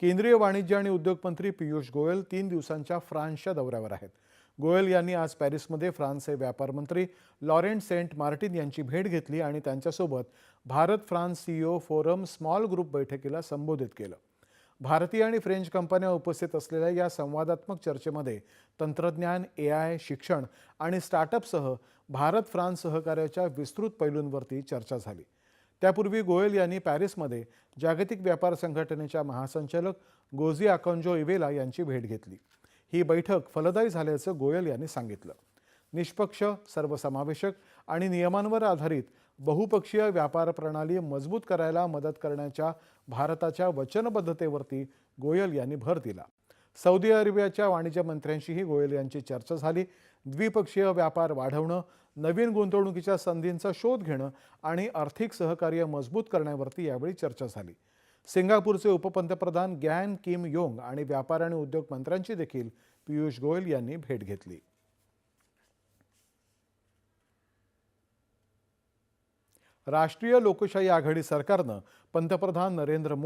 केंद्रीय वाणिज्य आणि उद्योग मंत्री पियुष गोयल तीन दिवसांच्या फ्रान्सच्या दौऱ्यावर आहेत. गोयल यांनी आज पॅरिसमध्ये फ्रान्सचे व्यापार मंत्री लॉरेंट सेंट मार्टिन यांची भेट घेतली आणि त्यांच्यासोबत Bharat France CEO forum small group बैठकीला संबोधित केलं. भारतीय आणि फ्रेंच कंपन्या उपस्थित असलेल्या या संवादात्मक चर्चेमध्ये तंत्रज्ञान ए आय शिक्षण आणि स्टार्टअपसह भारत फ्रान्स सहकार्याच्या विस्तृत पैलूंवरती चर्चा झाली. त्यापूर्वी गोयल यांनी पॅरिसमध्ये जागतिक व्यापार संघटनेच्या महासंचालक गोझी आकॉन्जो इवेला यांची भेट घेतली. ही बैठक फलदायी झाल्याचं गोयल यांनी सांगितलं. निष्पक्ष सर्वसमावेशक आणि नियमांवर आधारित बहुपक्षीय व्यापार प्रणाली मजबूत करायला मदत करण्याच्या भारताच्या वचनबद्धतेवरती गोयल यांनी भर दिला. सौदी अरेबियाच्या वाणिज्य मंत्र्यांशीही गोयल यांची चर्चा झाली. द्विपक्षीय व्यापार वाढवणं नवीन गुंतवणुकीच्या संधींचा शोध घेणं आणि आर्थिक सहकार्य मजबूत करण्यावरती यावेळी चर्चा झाली. सिंगापूरचे उपपंतप्रधान गॅन किम योंग आणि व्यापार आणि उद्योग मंत्र्यांची देखील पियुष गोयल यांनी भेट घेतली. राष्ट्रीय लोकशाही आघाडी सरकारनं पंतप्रधान नरेंद्र मोदी